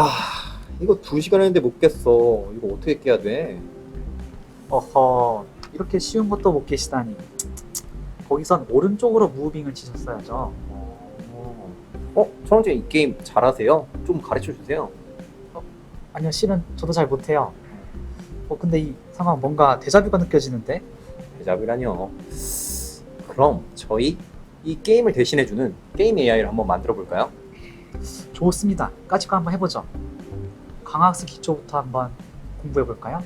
아, 이거 두 시간 했는데 못 깼어. 이거 어떻게 깨야 돼? 어허, 이렇게 쉬운 것도 못 계시다니. 거기선 오른쪽으로 무빙을 치셨어야죠. 어, 어, 천원재 이 게임 잘하세요? 좀 가르쳐 주세요. 아니요, 실은 저도 잘 못해요. 어, 근데 이 상황 뭔가 데자뷰가 느껴지는데? 대답이라뇨. 그럼 저희 이 게임을 대신해주는 게임 AI를 한번 만들어 볼까요? 좋습니다. 까짓 거 한번 해보죠. 강학습 기초부터 한번 공부해볼까요?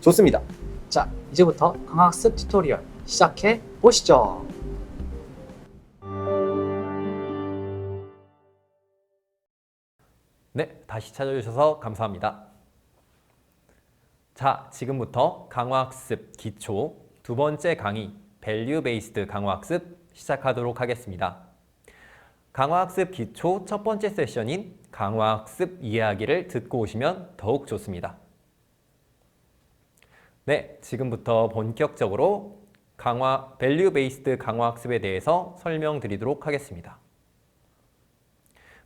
좋습니다. 자, 이제부터 강학습 튜토리얼 시작해 보시죠. 네, 다시 찾아주셔서 감사합니다. 자, 지금부터 강화학습 기초 두 번째 강의 밸류 베이스드 강화학습 시작하도록 하겠습니다. 강화학습 기초 첫 번째 세션인 강화학습 이해하기를 듣고 오시면 더욱 좋습니다. 네, 지금부터 본격적으로 강화 밸류 베이스드 강화학습에 대해서 설명드리도록 하겠습니다.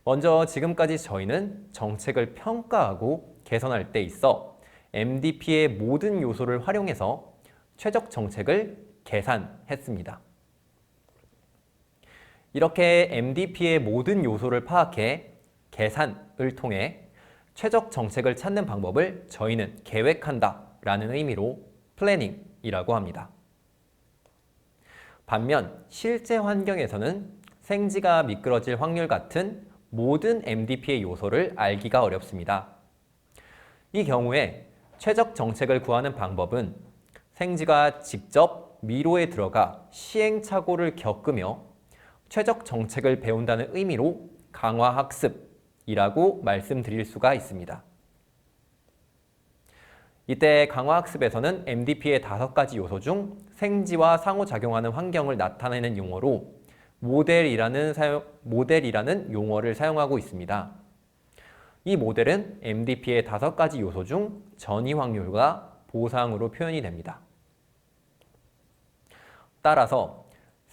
먼저 지금까지 저희는 정책을 평가하고 개선할 때 있어 MDP의 모든 요소를 활용해서 최적 정책을 계산했습니다. 이렇게 MDP의 모든 요소를 파악해 계산을 통해 최적 정책을 찾는 방법을 저희는 계획한다 라는 의미로 플래닝이라고 합니다. 반면 실제 환경에서는 생지가 미끄러질 확률 같은 모든 MDP의 요소를 알기가 어렵습니다. 이 경우에 최적 정책을 구하는 방법은 생지가 직접 미로에 들어가 시행착오를 겪으며 최적 정책을 배운다는 의미로 강화학습이라고 말씀드릴 수가 있습니다. 이때 강화학습에서는 MDP의 다섯 가지 요소 중 생지와 상호작용하는 환경을 나타내는 용어로 모델이라는, 사용, 모델이라는 용어를 사용하고 있습니다. 이 모델은 MDP의 다섯 가지 요소 중 전이 확률과 보상으로 표현이 됩니다. 따라서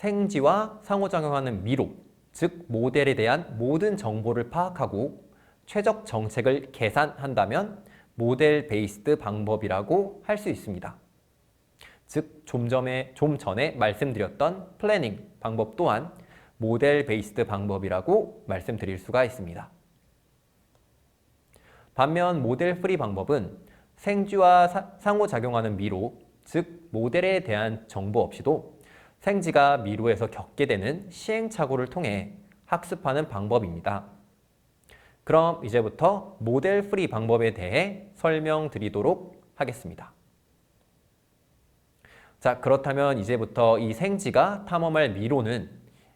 생지와 상호작용하는 미로, 즉 모델에 대한 모든 정보를 파악하고 최적 정책을 계산한다면 모델 베이스드 방법이라고 할 수 있습니다. 즉, 좀 전에, 좀 전에 말씀드렸던 플래닝 방법 또한 모델 베이스드 방법이라고 말씀드릴 수가 있습니다. 반면 모델 프리 방법은 생쥐와 사- 상호작용하는 미로, 즉 모델에 대한 정보 없이도 생쥐가 미로에서 겪게 되는 시행착오를 통해 학습하는 방법입니다. 그럼 이제부터 모델 프리 방법에 대해 설명드리도록 하겠습니다. 자, 그렇다면 이제부터 이 생쥐가 탐험할 미로는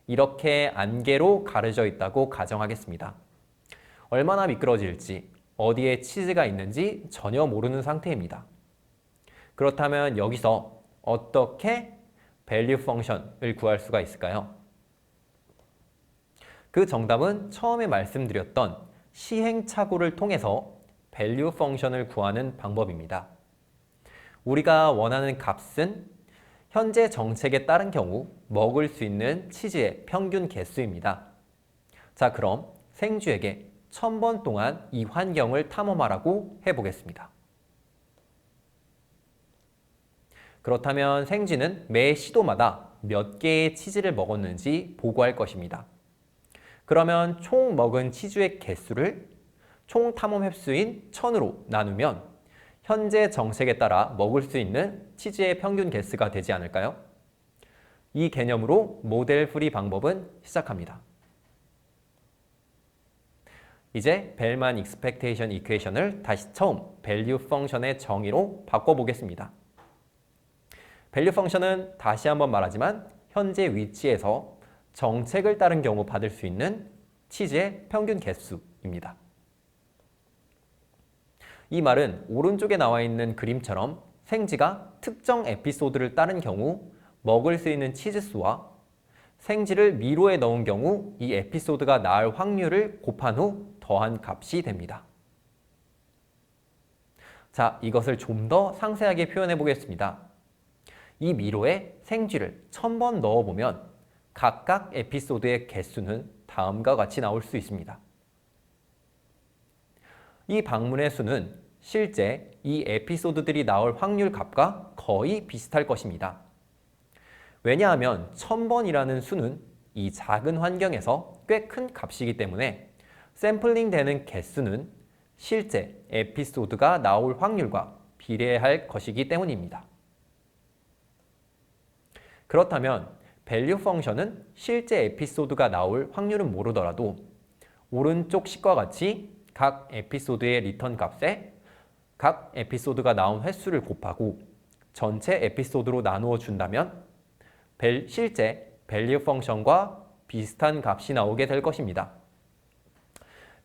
이렇게 안개로 가려져 있다고 가정하겠습니다. 얼마나 미끄러질지, 어디에 치즈가 있는지 전혀 모르는 상태입니다. 그렇다면 여기서 어떻게 value 펑션을 구할 수가 있을까요? 그 정답은 처음에 말씀드렸던 시행착오를 통해서 value 펑션을 구하는 방법입니다. 우리가 원하는 값은 현재 정책에 따른 경우 먹을 수 있는 치즈의 평균 개수입니다. 자, 그럼 생쥐에게 1000번 동안 이 환경을 탐험하라고 해보겠습니다. 그렇다면 생쥐는 매 시도마다 몇 개의 치즈를 먹었는지 보고할 것입니다. 그러면 총 먹은 치즈의 개수를 총 탐험 횟수인 1000으로 나누면 현재 정책에 따라 먹을 수 있는 치즈의 평균 개수가 되지 않을까요? 이 개념으로 모델 프리 방법은 시작합니다. 이제 벨만 익스펙테이션 이퀘이션을 다시 처음 밸류 펑션의 정의로 바꿔보겠습니다. 밸류 펑션은 다시 한번 말하지만 현재 위치에서 정책을 따른 경우 받을 수 있는 치즈의 평균 개수입니다. 이 말은 오른쪽에 나와 있는 그림처럼 생쥐가 특정 에피소드를 따른 경우 먹을 수 있는 치즈 수와 생쥐를 미로에 넣은 경우 이 에피소드가 나을 확률을 곱한 후 더한 값이 됩니다. 자, 이것을 좀 더 상세하게 표현해 보겠습니다. 이 미로에 생쥐를 1000번 넣어보면 각각 에피소드의 개수는 다음과 같이 나올 수 있습니다. 이 방문의 수는 실제 이 에피소드들이 나올 확률 값과 거의 비슷할 것입니다. 왜냐하면 1000번이라는 수는 이 작은 환경에서 꽤 큰 값이기 때문에 샘플링 되는 개수는 실제 에피소드가 나올 확률과 비례할 것이기 때문입니다. 그렇다면 밸류 펑션은 실제 에피소드가 나올 확률은 모르더라도 오른쪽 식과 같이 각 에피소드의 리턴 값에 각 에피소드가 나온 횟수를 곱하고 전체 에피소드로 나누어 준다면 벨- 실제 밸류 펑션과 비슷한 값이 나오게 될 것입니다.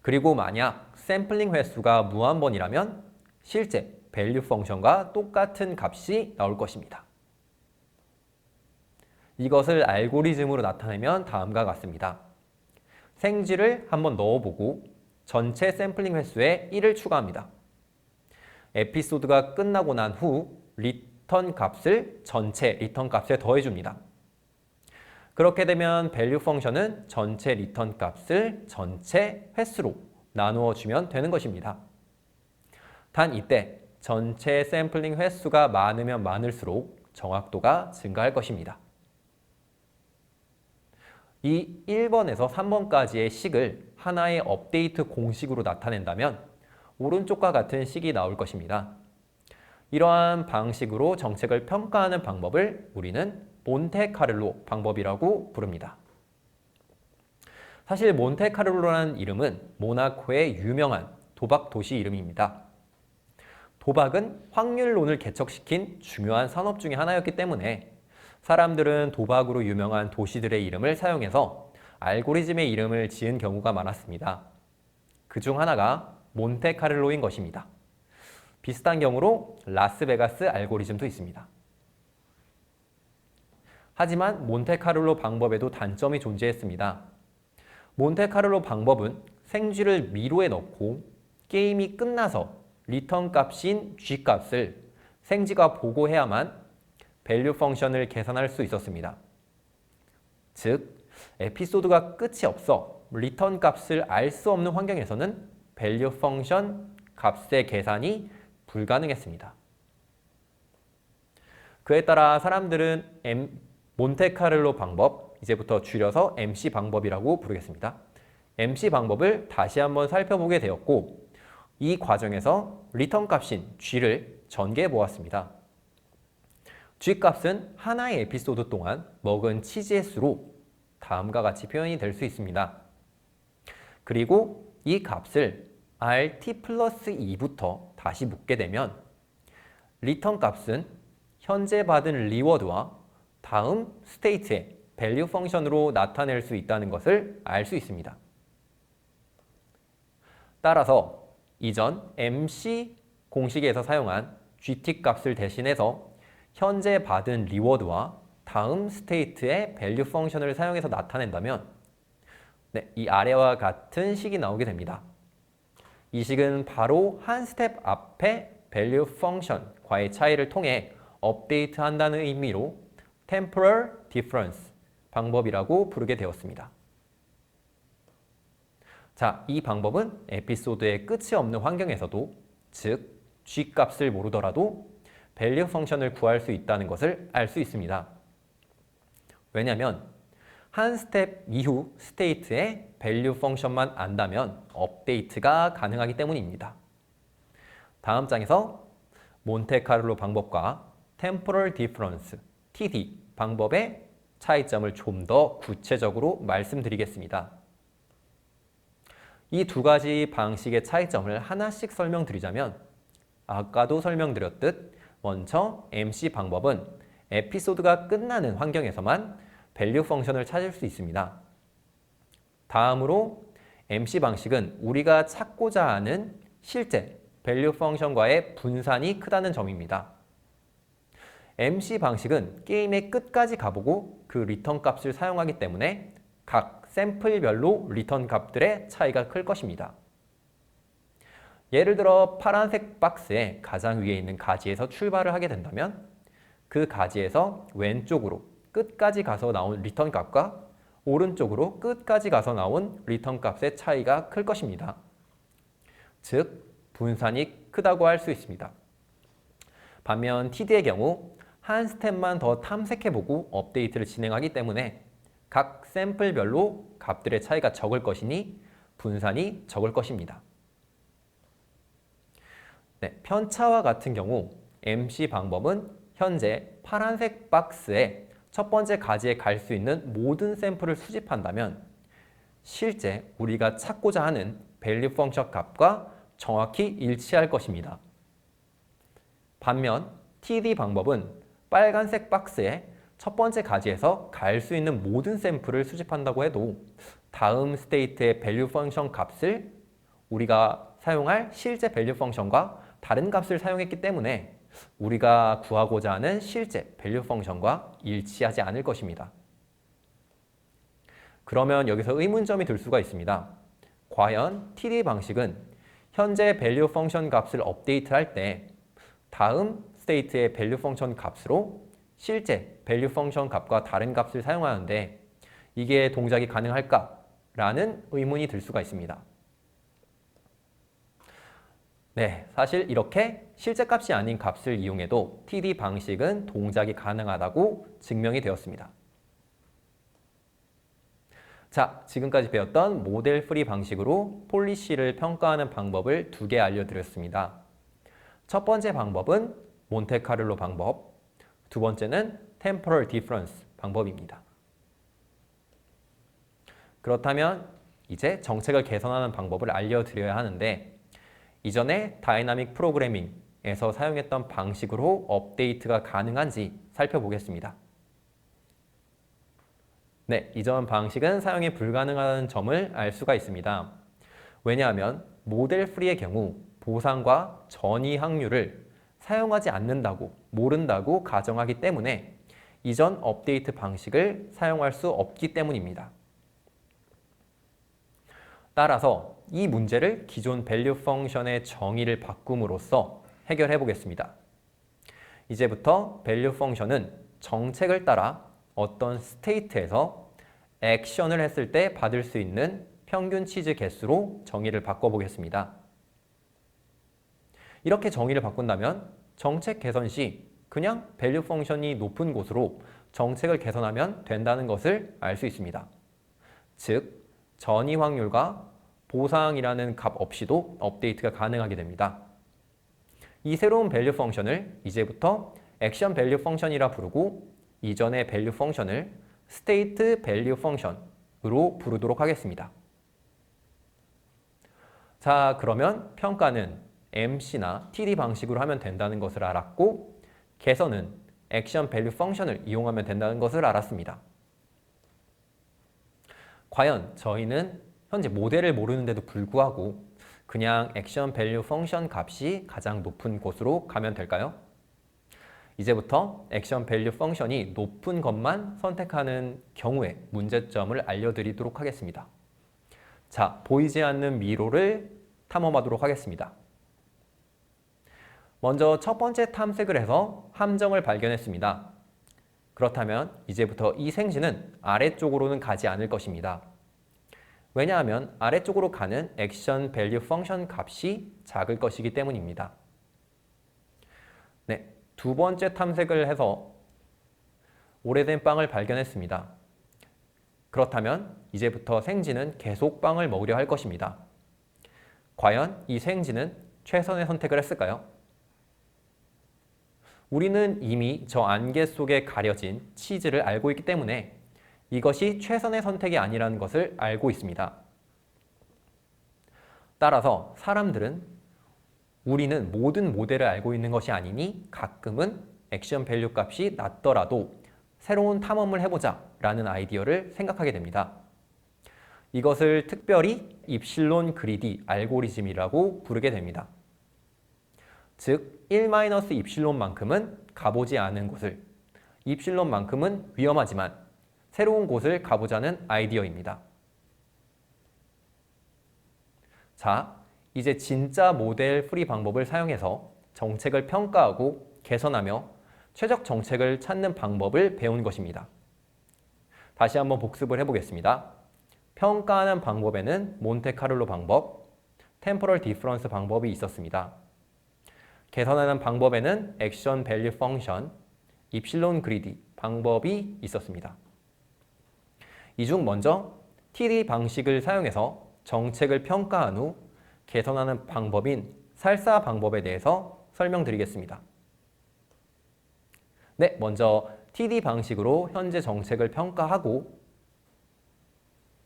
그리고 만약 샘플링 횟수가 무한번이라면 실제 밸류 펑션과 똑같은 값이 나올 것입니다. 이것을 알고리즘으로 나타내면 다음과 같습니다. 생쥐를 한번 넣어보고 전체 샘플링 횟수에 1을 추가합니다. 에피소드가 끝나고 난 후 리턴 값을 전체 리턴 값에 더해줍니다. 그렇게 되면 밸류 펑션은 전체 리턴 값을 전체 횟수로 나누어 주면 되는 것입니다. 단 이때 전체 샘플링 횟수가 많으면 많을수록 정확도가 증가할 것입니다. 이 1번에서 3번까지의 식을 하나의 업데이트 공식으로 나타낸다면 오른쪽과 같은 식이 나올 것입니다. 이러한 방식으로 정책을 평가하는 방법을 우리는 몬테카를로 방법이라고 부릅니다. 사실 몬테카를로라는 이름은 모나코의 유명한 도박 도시 이름입니다. 도박은 확률론을 개척시킨 중요한 산업 중의 하나였기 때문에 사람들은 도박으로 유명한 도시들의 이름을 사용해서 알고리즘의 이름을 지은 경우가 많았습니다. 그 중 하나가 몬테카를로인 것입니다. 비슷한 경우로 라스베가스 알고리즘도 있습니다. 하지만 몬테카를로 방법에도 단점이 존재했습니다. 몬테카를로 방법은 생쥐를 미로에 넣고 게임이 끝나서 리턴 값인 g 값을 생쥐가 보고해야만 밸류 펑션을 계산할 수 있었습니다. 즉, 에피소드가 끝이 없어 리턴 값을 알 수 없는 환경에서는 밸류 펑션 값의 계산이 불가능했습니다. 그에 따라 사람들은 M, 몬테카를로 방법, 이제부터 줄여서 MC 방법이라고 부르겠습니다. MC 방법을 다시 한번 살펴보게 되었고 이 과정에서 리턴 값인 G를 전개해 보았습니다. G 값은 하나의 에피소드 동안 먹은 치즈의 수로 다음과 같이 표현이 될 수 있습니다. 그리고 이 값을 RT 플러스 2부터 다시 묻게 되면 리턴 값은 현재 받은 리워드와 다음 스테이트의 밸류 펑션으로 나타낼 수 있다는 것을 알 수 있습니다. 따라서 이전 MC 공식에서 사용한 GT 값을 대신해서 현재 받은 리워드와 다음 스테이트의 밸류 펑션을 사용해서 나타낸다면 네, 이 아래와 같은 식이 나오게 됩니다. 이 식은 바로 한 스텝 앞에 밸류 펑션과의 차이를 통해 업데이트 한다는 의미로 temporal difference 방법이라고 부르게 되었습니다. 자, 이 방법은 에피소드의 끝이 없는 환경에서도 즉 g 값을 모르더라도 밸류 펑션을 구할 수 있다는 것을 알 수 있습니다. 왜냐하면 한 스텝 이후 스테이트의 밸류 펑션만 안다면 업데이트가 가능하기 때문입니다. 다음 장에서 몬테카를로 방법과 temporal difference TD 방법의 차이점을 좀 더 구체적으로 말씀드리겠습니다. 이 두 가지 방식의 차이점을 하나씩 설명드리자면 아까도 설명드렸듯 먼저 MC 방법은 에피소드가 끝나는 환경에서만 밸류 펑션을 찾을 수 있습니다. 다음으로 MC 방식은 우리가 찾고자 하는 실제 밸류 펑션과의 분산이 크다는 점입니다. MC 방식은 게임의 끝까지 가보고 그 리턴 값을 사용하기 때문에 각 샘플별로 리턴 값들의 차이가 클 것입니다. 예를 들어 파란색 박스의 가장 위에 있는 가지에서 출발을 하게 된다면 그 가지에서 왼쪽으로 끝까지 가서 나온 리턴 값과 오른쪽으로 끝까지 가서 나온 리턴 값의 차이가 클 것입니다. 즉, 분산이 크다고 할 수 있습니다. 반면 TD의 경우 한 스텝만 더 탐색해보고 업데이트를 진행하기 때문에 각 샘플별로 값들의 차이가 적을 것이니 분산이 적을 것입니다. 네, 편차와 같은 경우 MC 방법은 현재 파란색 박스에 첫 번째 가지에 갈 수 있는 모든 샘플을 수집한다면 실제 우리가 찾고자 하는 밸류 펑션 값과 정확히 일치할 것입니다. 반면 TD 방법은 빨간색 박스에 첫 번째 가지에서 갈 수 있는 모든 샘플을 수집한다고 해도 다음 스테이트의 밸류 펑션 값을 우리가 사용할 실제 밸류 펑션과 다른 값을 사용했기 때문에 우리가 구하고자 하는 실제 밸류 펑션과 일치하지 않을 것입니다. 그러면 여기서 의문점이 들 수가 있습니다. 과연 TD 방식은 현재 밸류 펑션 값을 업데이트할 때 다음 스테이트의 밸류 펑션 값으로 실제 밸류 펑션 값과 다른 값을 사용하는데 이게 동작이 가능할까 라는 의문이 들 수가 있습니다. 네, 사실 이렇게 실제 값이 아닌 값을 이용해도 TD 방식은 동작이 가능하다고 증명이 되었습니다. 자, 지금까지 배웠던 모델 프리 방식으로 폴리시를 평가하는 방법을 두 개 알려드렸습니다. 첫 번째 방법은 몬테카를로 방법, 두 번째는 temporal difference 방법입니다. 그렇다면 이제 정책을 개선하는 방법을 알려드려야 하는데 이전에 다이나믹 프로그래밍에서 사용했던 방식으로 업데이트가 가능한지 살펴보겠습니다. 네, 이전 방식은 사용이 불가능한 점을 알 수가 있습니다. 왜냐하면 모델 프리의 경우 보상과 전이 확률을 사용하지 않는다고 모른다고 가정하기 때문에 이전 업데이트 방식을 사용할 수 없기 때문입니다. 따라서 이 문제를 기존 밸류 펑션의 정의를 바꿈으로써 해결해 보겠습니다. 이제부터 밸류 펑션은 정책을 따라 어떤 스테이트에서 액션을 했을 때 받을 수 있는 평균 치즈 개수로 정의를 바꿔 보겠습니다. 이렇게 정의를 바꾼다면 정책 개선 시 그냥 밸류 펑션이 높은 곳으로 정책을 개선하면 된다는 것을 알 수 있습니다. 즉, 전이 확률과 보상이라는 값 없이도 업데이트가 가능하게 됩니다. 이 새로운 밸류 펑션을 이제부터 액션 밸류 펑션이라 부르고 이전의 밸류 펑션을 스테이트 밸류 펑션으로 부르도록 하겠습니다. 자, 그러면 평가는 MC나 TD 방식으로 하면 된다는 것을 알았고 개선은 액션 밸류 펑션을 이용하면 된다는 것을 알았습니다. 과연 저희는 현재 모델을 모르는데도 불구하고 그냥 액션 밸류 펑션 값이 가장 높은 곳으로 가면 될까요? 이제부터 액션 밸류 펑션이 높은 것만 선택하는 경우에 문제점을 알려드리도록 하겠습니다. 자, 보이지 않는 미로를 탐험하도록 하겠습니다. 먼저 첫 번째 탐색을 해서 함정을 발견했습니다. 그렇다면 이제부터 이 생쥐는 아래쪽으로는 가지 않을 것입니다. 왜냐하면 아래쪽으로 가는 액션 밸류 펑션 값이 작을 것이기 때문입니다. 네, 두 번째 탐색을 해서 오래된 빵을 발견했습니다. 그렇다면 이제부터 생쥐는 계속 빵을 먹으려 할 것입니다. 과연 이 생쥐는 최선의 선택을 했을까요? 우리는 이미 저 안개 속에 가려진 치즈를 알고 있기 때문에 이것이 최선의 선택이 아니라는 것을 알고 있습니다. 따라서 사람들은 우리는 모든 모델을 알고 있는 것이 아니니 가끔은 액션 밸류 값이 낮더라도 새로운 탐험을 해보자 라는 아이디어를 생각하게 됩니다. 이것을 특별히 입실론 그리디 알고리즘이라고 부르게 됩니다. 즉, 1-입실론만큼은 가보지 않은 곳을, 입실론만큼은 위험하지만 새로운 곳을 가보자는 아이디어입니다. 자, 이제 진짜 모델 프리 방법을 사용해서 정책을 평가하고 개선하며 최적 정책을 찾는 방법을 배운 것입니다. 다시 한번 복습을 해보겠습니다. 평가하는 방법에는 몬테카를로 방법, 템포럴 디퍼런스 방법이 있었습니다. 계산하는 방법에는 액션 밸류 펑션, 입실론 그리디 방법이 있었습니다. 이 중 먼저 TD 방식을 사용해서 정책을 평가한 후 개선하는 방법인 살사 방법에 대해서 설명드리겠습니다. 네, 먼저 TD 방식으로 현재 정책을 평가하고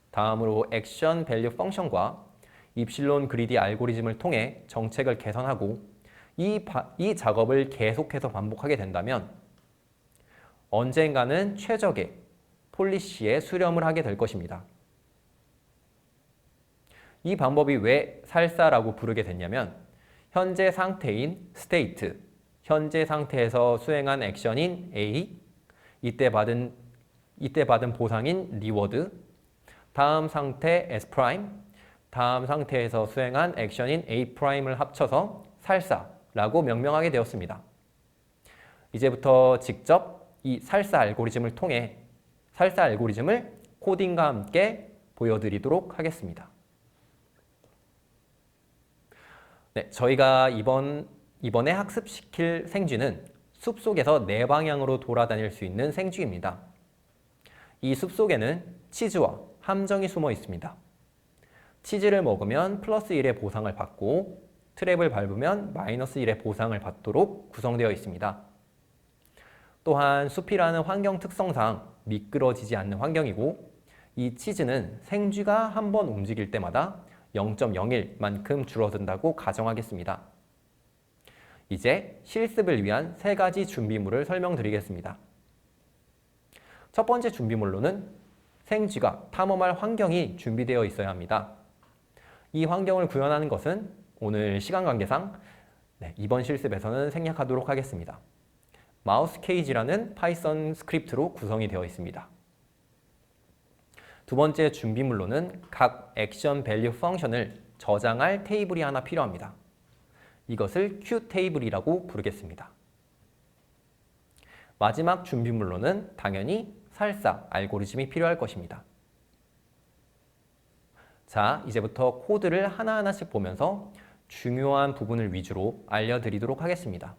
다음으로 액션 밸류 펑션과 입실론 그리디 알고리즘을 통해 정책을 개선하고 이, 바- 이 작업을 계속해서 반복하게 된다면 언젠가는 최적의 폴리시에 수렴을 하게 될 것입니다. 이 방법이 왜 살사라고 부르게 됐냐면 현재 상태인 스테이트, 현재 상태에서 수행한 액션인 A, 이때 받은 이때 받은 보상인 리워드, 다음 상태 S 다음 상태에서 수행한 액션인 A 프라임을 합쳐서 살사라고 명명하게 되었습니다. 이제부터 직접 이 살사 알고리즘을 통해 살사 알고리즘을 코딩과 함께 보여드리도록 하겠습니다. 네, 저희가 이번 이번에 학습시킬 생쥐는 숲 속에서 네 방향으로 돌아다닐 수 있는 생쥐입니다. 이 숲 속에는 치즈와 함정이 숨어 있습니다. 치즈를 먹으면 플러스 1의 보상을 받고 트랩을 밟으면 마이너스 1의 보상을 받도록 구성되어 있습니다. 또한 숲이라는 환경 특성상 미끄러지지 않는 환경이고 이 치즈는 생쥐가 한 번 움직일 때마다 0.01만큼 줄어든다고 가정하겠습니다. 이제 실습을 위한 세 가지 준비물을 설명드리겠습니다. 첫 번째 준비물로는 생쥐가 탐험할 환경이 준비되어 있어야 합니다. 이 환경을 구현하는 것은 오늘 시간 관계상 네, 이번 실습에서는 생략하도록 하겠습니다. 마우스 케이지라는 파이썬 스크립트로 구성이 되어 있습니다. 두 번째 준비물로는 각 액션 밸류 펑션을 저장할 테이블이 하나 필요합니다. 이것을 Q 테이블이라고 부르겠습니다. 마지막 준비물로는 당연히 살사 알고리즘이 필요할 것입니다. 자, 이제부터 코드를 하나하나씩 보면서 중요한 부분을 위주로 알려드리도록 하겠습니다.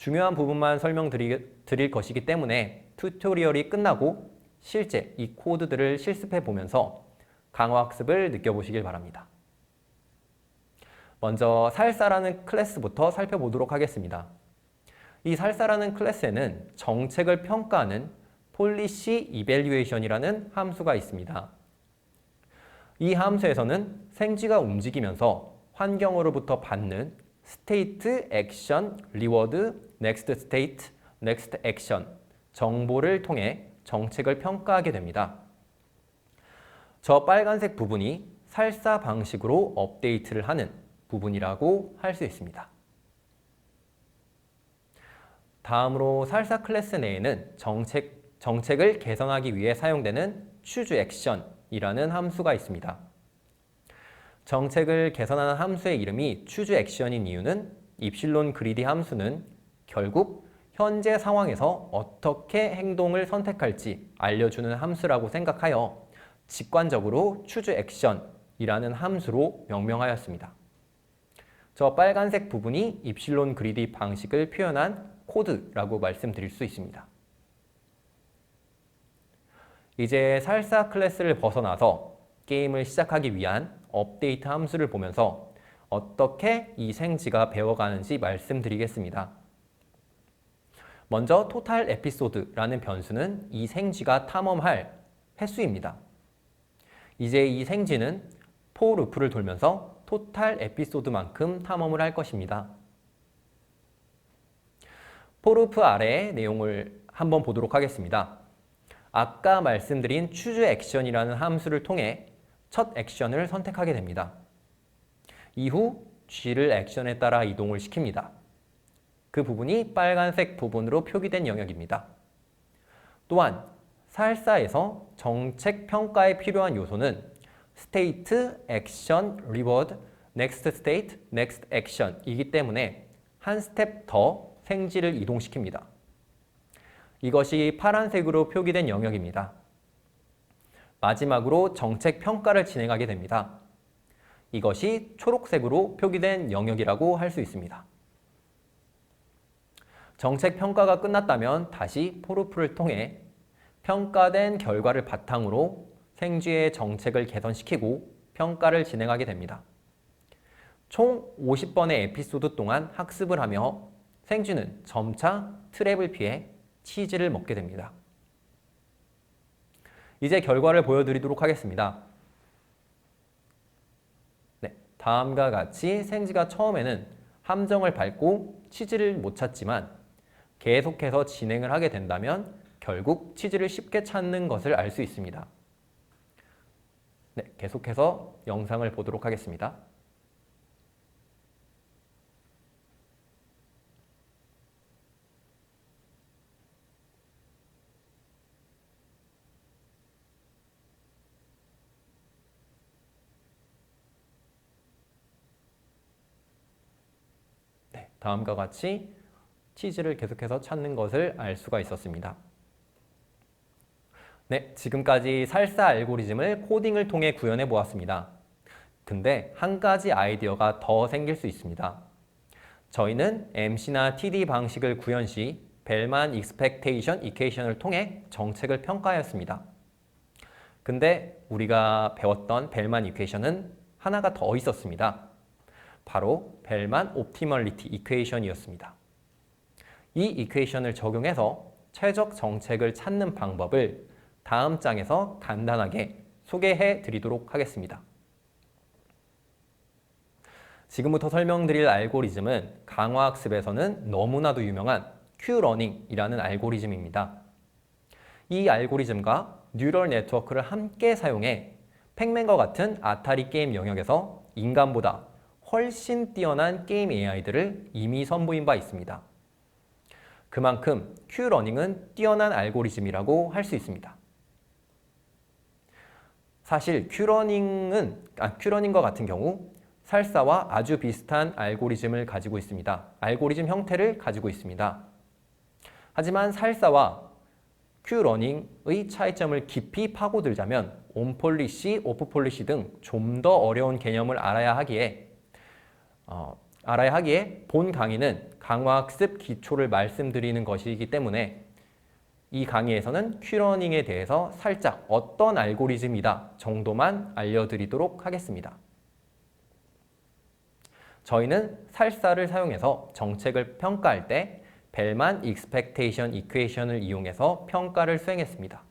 중요한 부분만 설명드릴 것이기 때문에 튜토리얼이 끝나고 실제 이 코드들을 실습해 보면서 강화 학습을 느껴보시길 바랍니다. 먼저 살사라는 클래스부터 살펴보도록 하겠습니다. 이 살사라는 클래스에는 정책을 평가하는 policy evaluation이라는 함수가 있습니다. 이 함수에서는 생쥐가 움직이면서 환경으로부터 받는 state, action, reward, next state, next action 정보를 통해 정책을 평가하게 됩니다. 저 빨간색 부분이 살사 방식으로 업데이트를 하는 부분이라고 할 수 있습니다. 다음으로 살사 클래스 내에는 정책, 정책을 개선하기 위해 사용되는 choose action이라는 함수가 있습니다. 정책을 개선하는 함수의 이름이 choose action인 이유는 입실론 그리디 함수는 결국 현재 상황에서 어떻게 행동을 선택할지 알려주는 함수라고 생각하여 직관적으로 choose action이라는 함수로 명명하였습니다. 저 빨간색 부분이 입실론 그리디 방식을 표현한 코드라고 말씀드릴 수 있습니다. 이제 살사 클래스를 벗어나서 게임을 시작하기 위한 업데이트 함수를 보면서 어떻게 이 생쥐가 배워가는지 말씀드리겠습니다. 먼저 토탈 에피소드라는 변수는 이 생쥐가 탐험할 횟수입니다. 이제 이 생쥐는 포 루프를 돌면서 토탈 에피소드만큼 탐험을 할 것입니다. 포 루프 아래의 내용을 한번 보도록 하겠습니다. 아까 말씀드린 choose action이라는 함수를 통해 첫 액션을 선택하게 됩니다. 이후 G를 액션에 따라 이동을 시킵니다. 그 부분이 빨간색 부분으로 표기된 영역입니다. 또한 살사에서 정책 평가에 필요한 요소는 state, action, reward, next state, next action 이기 때문에 한 스텝 더 생지를 이동시킵니다. 이것이 파란색으로 표기된 영역입니다. 마지막으로 정책 평가를 진행하게 됩니다. 이것이 초록색으로 표기된 영역이라고 할 수 있습니다. 정책 평가가 끝났다면 다시 포르프를 통해 평가된 결과를 바탕으로 생쥐의 정책을 개선시키고 평가를 진행하게 됩니다. 총 50번의 에피소드 동안 학습을 하며 생쥐는 점차 트랩을 피해 치즈를 먹게 됩니다. 이제 결과를 보여드리도록 하겠습니다. 네, 다음과 같이 생쥐가 처음에는 함정을 밟고 치즈를 못 찾지만 계속해서 진행을 하게 된다면 결국 치즈를 쉽게 찾는 것을 알 수 있습니다. 네, 계속해서 영상을 보도록 하겠습니다. 네, 다음과 같이 치즈를 계속해서 찾는 것을 알 수가 있었습니다. 네, 지금까지 살사 알고리즘을 코딩을 통해 구현해 보았습니다. 근데 한 가지 아이디어가 더 생길 수 있습니다. 저희는 MC나 TD 방식을 구현 시 벨만 익스펙테이션 이퀘이션을 통해 정책을 평가하였습니다. 근데 우리가 배웠던 벨만 이퀘이션은 하나가 더 있었습니다. 바로 벨만 옵티멀리티 이퀘이션이었습니다. 이 이퀘이션을 적용해서 최적 정책을 찾는 방법을 다음 장에서 간단하게 소개해 드리도록 하겠습니다. 지금부터 설명드릴 알고리즘은 강화학습에서는 너무나도 유명한 Q러닝이라는 알고리즘입니다. 이 알고리즘과 뉴럴 네트워크를 함께 사용해 팩맨과 같은 아타리 게임 영역에서 인간보다 훨씬 뛰어난 게임 AI들을 이미 선보인 바 있습니다. 그만큼 Q러닝은 뛰어난 알고리즘이라고 할 수 있습니다. 사실 Q러닝은 아, Q러닝과 같은 경우 살사와 아주 비슷한 알고리즘을 가지고 있습니다. 알고리즘 형태를 가지고 있습니다. 하지만 살사와 Q러닝의 차이점을 깊이 파고들자면 온폴리시, 오프폴리시 등 좀 더 어려운 개념을 알아야 하기에 어, 알아야 하기에 본 강의는 강화학습 기초를 말씀드리는 것이기 때문에 이 강의에서는 큐러닝에 대해서 살짝 어떤 알고리즘이다 정도만 알려드리도록 하겠습니다. 저희는 살사를 사용해서 정책을 평가할 때 벨만 익스펙테이션 이퀘이션을 이용해서 평가를 수행했습니다.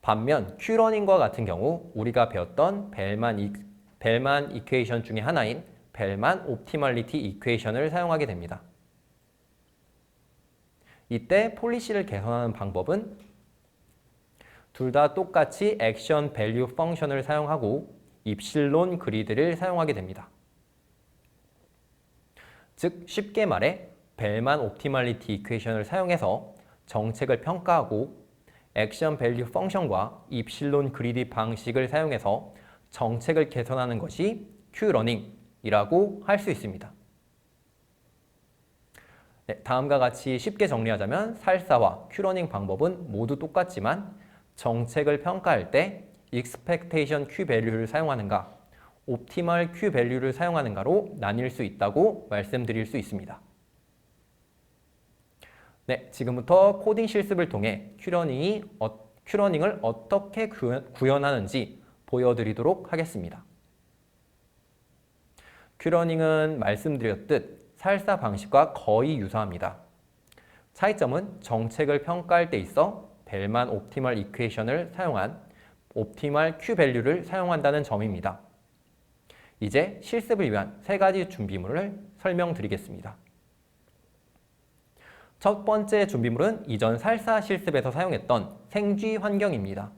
반면 큐러닝과 같은 경우 우리가 배웠던 벨만, 이, 벨만 이퀘이션 중에 하나인 벨만 옵티멀리티 이퀘이션을 사용하게 됩니다. 이때 폴리시를 개선하는 방법은 둘 다 똑같이 액션 밸류 펑션을 사용하고 입실론 그리드를 사용하게 됩니다. 즉 쉽게 말해 벨만 옵티멀리티 이퀘이션을 사용해서 정책을 평가하고 액션 밸류 펑션과 입실론 그리드 방식을 사용해서 정책을 개선하는 것이 Q러닝이라고 할 수 있습니다. 네, 다음과 같이 쉽게 정리하자면 살사와 큐러닝 방법은 모두 똑같지만 정책을 평가할 때 expectation Q value를 사용하는가, optimal Q value를 사용하는가로 나뉠 수 있다고 말씀드릴 수 있습니다. 네, 지금부터 코딩 실습을 통해 큐러닝이 어, 큐러닝을 어떻게 구현하는지 보여드리도록 하겠습니다. 큐러닝은 말씀드렸듯 살사 방식과 거의 유사합니다. 차이점은 정책을 평가할 때 있어 벨만 옵티멀 이퀘이션을 사용한 옵티멀 Q 밸류를 사용한다는 점입니다. 이제 실습을 위한 세 가지 준비물을 설명드리겠습니다. 첫 번째 준비물은 이전 살사 실습에서 사용했던 생쥐 환경입니다.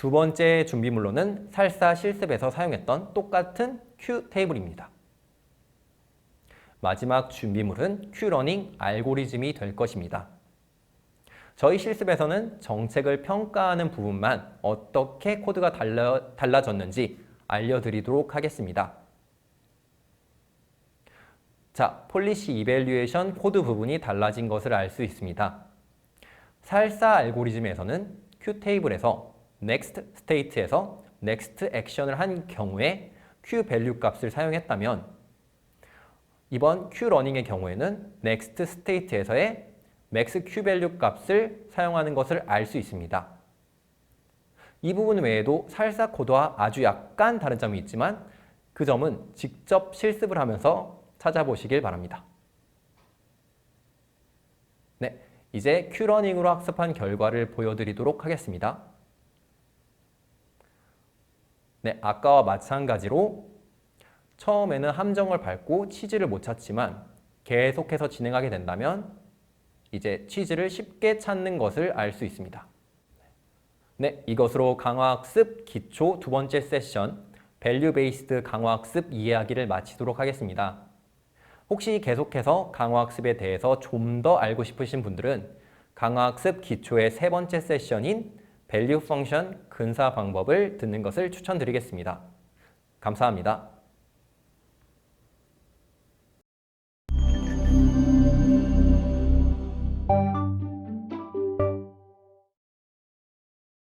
두 번째 준비물로는 살사 실습에서 사용했던 똑같은 Q 테이블입니다. 마지막 준비물은 Q러닝 알고리즘이 될 것입니다. 저희 실습에서는 정책을 평가하는 부분만 어떻게 코드가 달라, 달라졌는지 알려드리도록 하겠습니다. 자, 폴리시 이벨리에이션 코드 부분이 달라진 것을 알 수 있습니다. 살사 알고리즘에서는 Q 테이블에서 next state에서 next 액션을 한 경우에 q 밸류 값을 사용했다면 이번 q 러닝의 경우에는 next state에서의 max q 밸류 값을 사용하는 것을 알 수 있습니다. 이 부분 외에도 살사 코드와 아주 약간 다른 점이 있지만 그 점은 직접 실습을 하면서 찾아보시길 바랍니다. 네, 이제 큐러닝으로 학습한 결과를 보여드리도록 하겠습니다. 네, 아까와 마찬가지로 처음에는 함정을 밟고 치즈를 못 찾지만 계속해서 진행하게 된다면 이제 치즈를 쉽게 찾는 것을 알 수 있습니다. 네, 이것으로 강화학습 기초 두 번째 세션 밸류 베이스드 강화학습 이해하기를 마치도록 하겠습니다. 혹시 계속해서 강화학습에 대해서 좀 더 알고 싶으신 분들은 강화학습 기초의 세 번째 세션인 밸류 펑션 근사 방법을 듣는 것을 추천드리겠습니다. 감사합니다.